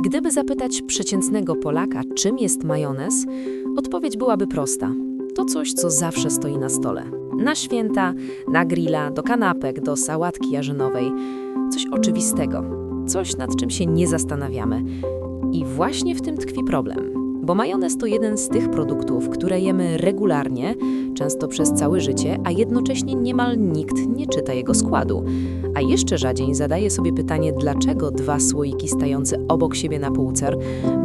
Gdyby zapytać przeciętnego Polaka, czym jest majonez, odpowiedź byłaby prosta. To coś, co zawsze stoi na stole. Na święta, na grilla, do kanapek, do sałatki jarzynowej. Coś oczywistego. Coś, nad czym się nie zastanawiamy. I właśnie w tym tkwi problem. Bo majonez to jeden z tych produktów, które jemy regularnie, często przez całe życie, a jednocześnie niemal nikt nie czyta jego składu. A jeszcze rzadziej zadaje sobie pytanie, dlaczego dwa słoiki stające obok siebie na półce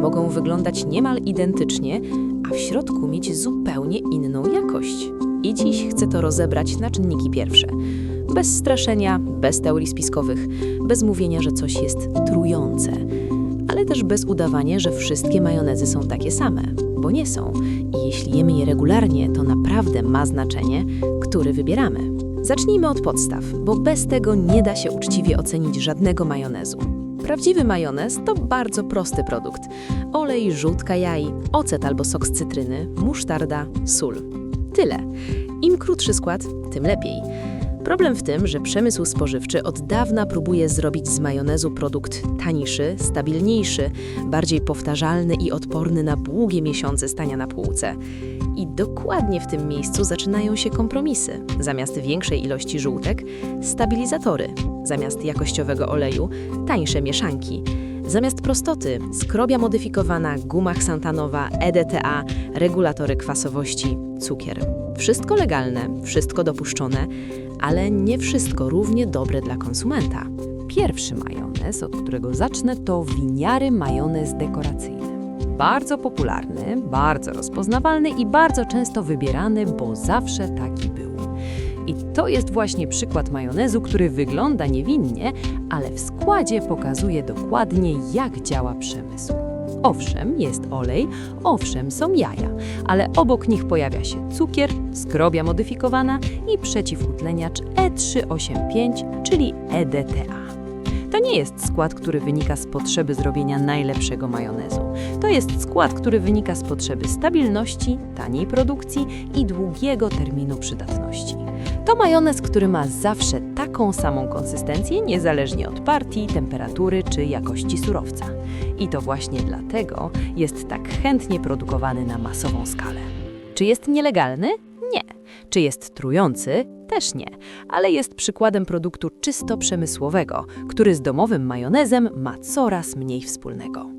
mogą wyglądać niemal identycznie, a w środku mieć zupełnie inną jakość. I dziś chcę to rozebrać na czynniki pierwsze. Bez straszenia, bez teorii spiskowych, bez mówienia, że coś jest trujące ale też bez udawania, że wszystkie majonezy są takie same, bo nie są. I jeśli jemy je regularnie, to naprawdę ma znaczenie, który wybieramy. Zacznijmy od podstaw, bo bez tego nie da się uczciwie ocenić żadnego majonezu. Prawdziwy majonez to bardzo prosty produkt. Olej, żółtka jaj, ocet albo sok z cytryny, musztarda, sól. Tyle. Im krótszy skład, tym lepiej. Problem w tym, że przemysł spożywczy od dawna próbuje zrobić z majonezu produkt tańszy, stabilniejszy, bardziej powtarzalny i odporny na długie miesiące stania na półce. I dokładnie w tym miejscu zaczynają się kompromisy. Zamiast większej ilości żółtek, stabilizatory. Zamiast jakościowego oleju, tańsze mieszanki. Zamiast prostoty, skrobia modyfikowana, guma xantanowa, EDTA, regulatory kwasowości, cukier. Wszystko legalne, wszystko dopuszczone, ale nie wszystko równie dobre dla konsumenta. Pierwszy majonez, od którego zacznę, to winiary majonez dekoracyjny. Bardzo popularny, bardzo rozpoznawalny i bardzo często wybierany, bo zawsze taki był. I to jest właśnie przykład majonezu, który wygląda niewinnie, ale w składzie pokazuje dokładnie, jak działa przemysł. Owszem, jest olej, owszem, są jaja, ale obok nich pojawia się cukier, skrobia modyfikowana i przeciwutleniacz E385, czyli EDTA. Nie jest skład, który wynika z potrzeby zrobienia najlepszego majonezu. To jest skład, który wynika z potrzeby stabilności, taniej produkcji i długiego terminu przydatności. To majonez, który ma zawsze taką samą konsystencję, niezależnie od partii, temperatury czy jakości surowca. I to właśnie dlatego jest tak chętnie produkowany na masową skalę. Czy jest nielegalny? Nie. Czy jest trujący? Też nie. Ale jest przykładem produktu czysto przemysłowego, który z domowym majonezem ma coraz mniej wspólnego.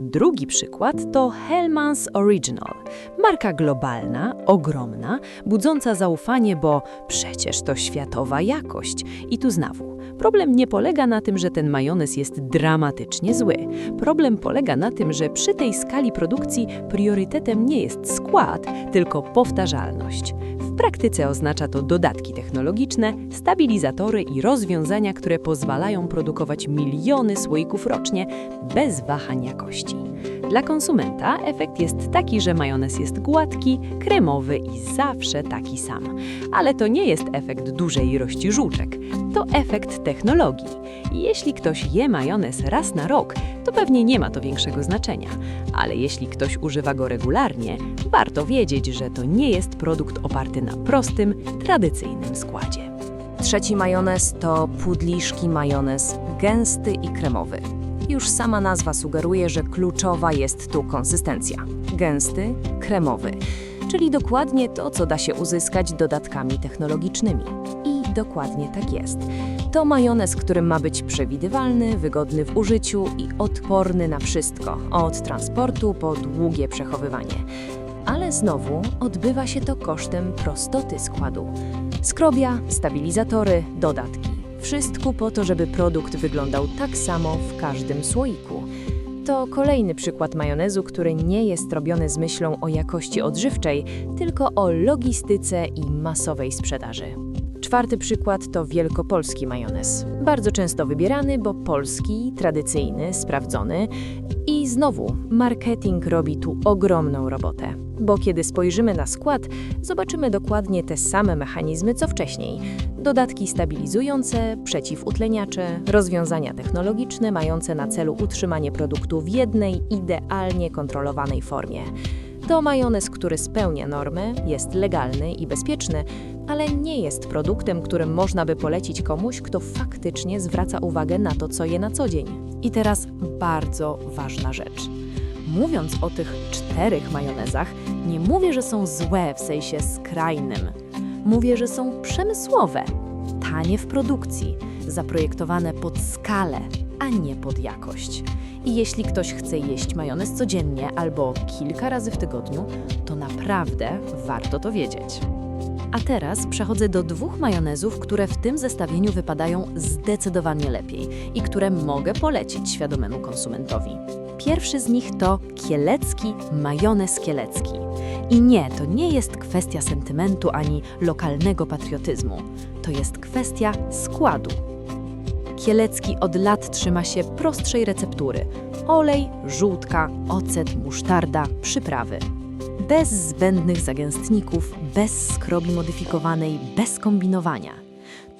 Drugi przykład to Hellmann's Original. Marka globalna, ogromna, budząca zaufanie, bo przecież to światowa jakość. I tu znowu, problem nie polega na tym, że ten majonez jest dramatycznie zły. Problem polega na tym, że przy tej skali produkcji priorytetem nie jest skład, tylko powtarzalność. Praktyce oznacza to dodatki technologiczne, stabilizatory i rozwiązania, które pozwalają produkować miliony słoików rocznie bez wahań jakości. Dla konsumenta efekt jest taki, że majonez jest gładki, kremowy i zawsze taki sam. Ale to nie jest efekt dużej ilości żółczek, to efekt technologii. Jeśli ktoś je majonez raz na rok, to pewnie nie ma to większego znaczenia. Ale jeśli ktoś używa go regularnie, warto wiedzieć, że to nie jest produkt oparty na prostym, tradycyjnym składzie. Trzeci majonez to pudliszki majonez, gęsty i kremowy. Już sama nazwa sugeruje, że kluczowa jest tu konsystencja. Gęsty, kremowy, czyli dokładnie to, co da się uzyskać dodatkami technologicznymi. I dokładnie tak jest. To majonez, który ma być przewidywalny, wygodny w użyciu i odporny na wszystko, od transportu po długie przechowywanie. Ale znowu odbywa się to kosztem prostoty składu. Skrobia, stabilizatory, dodatki. Wszystko po to, żeby produkt wyglądał tak samo w każdym słoiku. To kolejny przykład majonezu, który nie jest robiony z myślą o jakości odżywczej, tylko o logistyce i masowej sprzedaży. Czwarty przykład to wielkopolski majonez. Bardzo często wybierany, bo polski, tradycyjny, sprawdzony i znowu marketing robi tu ogromną robotę. Bo kiedy spojrzymy na skład, zobaczymy dokładnie te same mechanizmy co wcześniej. Dodatki stabilizujące, przeciwutleniacze, rozwiązania technologiczne mające na celu utrzymanie produktu w jednej, idealnie kontrolowanej formie. To majonez, który spełnia normy, jest legalny i bezpieczny, ale nie jest produktem, którym można by polecić komuś, kto faktycznie zwraca uwagę na to, co je na co dzień. I teraz bardzo ważna rzecz. Mówiąc o tych czterech majonezach, nie mówię, że są złe w sensie skrajnym. Mówię, że są przemysłowe, tanie w produkcji, zaprojektowane pod skalę, a nie pod jakość. I jeśli ktoś chce jeść majonez codziennie albo kilka razy w tygodniu, to naprawdę warto to wiedzieć. A teraz przechodzę do dwóch majonezów, które w tym zestawieniu wypadają zdecydowanie lepiej i które mogę polecić świadomemu konsumentowi. Pierwszy z nich to kielecki majonez kielecki. I nie, to nie jest kwestia sentymentu ani lokalnego patriotyzmu. To jest kwestia składu. Kielecki od lat trzyma się prostszej receptury: olej, żółtka, ocet, musztarda, przyprawy. Bez zbędnych zagęstników, bez skrobi modyfikowanej, bez kombinowania.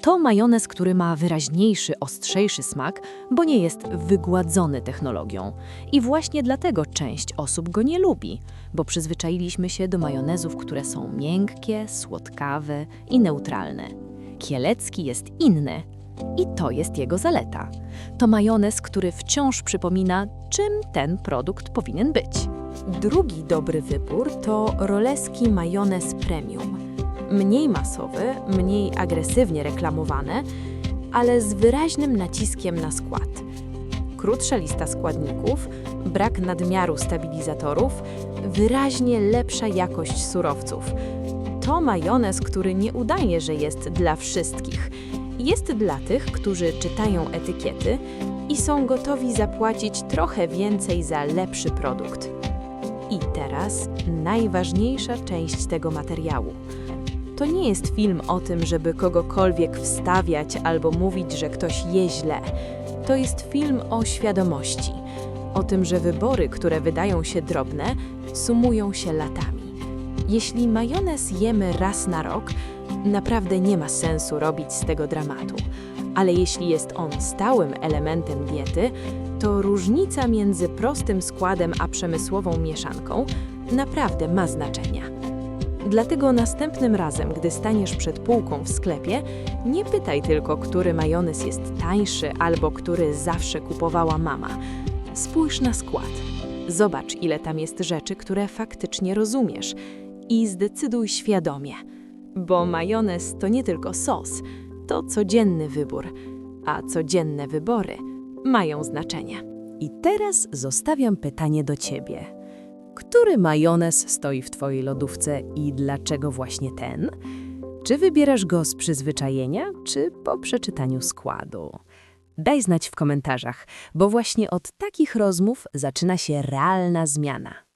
To majonez, który ma wyraźniejszy, ostrzejszy smak, bo nie jest wygładzony technologią. I właśnie dlatego część osób go nie lubi, bo przyzwyczailiśmy się do majonezów, które są miękkie, słodkawe i neutralne. Kielecki jest inny, i to jest jego zaleta. To majonez, który wciąż przypomina, czym ten produkt powinien być. Drugi dobry wybór to roleski majonez premium. Mniej masowy, mniej agresywnie reklamowany, ale z wyraźnym naciskiem na skład. Krótsza lista składników, brak nadmiaru stabilizatorów, wyraźnie lepsza jakość surowców. To majonez, który nie udaje, że jest dla wszystkich. Jest dla tych, którzy czytają etykiety i są gotowi zapłacić trochę więcej za lepszy produkt. I teraz najważniejsza część tego materiału. To nie jest film o tym, żeby kogokolwiek wstawiać albo mówić, że ktoś je źle. To jest film o świadomości. O tym, że wybory, które wydają się drobne, sumują się latami. Jeśli majonez jemy raz na rok, naprawdę nie ma sensu robić z tego dramatu. Ale jeśli jest on stałym elementem diety, to różnica między prostym składem a przemysłową mieszanką naprawdę ma znaczenie. Dlatego następnym razem, gdy staniesz przed półką w sklepie, nie pytaj tylko, który majonez jest tańszy albo który zawsze kupowała mama. Spójrz na skład. Zobacz, ile tam jest rzeczy, które faktycznie rozumiesz i zdecyduj świadomie. Bo majonez to nie tylko sos, to codzienny wybór, a codzienne wybory mają znaczenie. I teraz zostawiam pytanie do ciebie. Który majonez stoi w twojej lodówce i dlaczego właśnie ten? Czy wybierasz go z przyzwyczajenia, czy po przeczytaniu składu? Daj znać w komentarzach, bo właśnie od takich rozmów zaczyna się realna zmiana.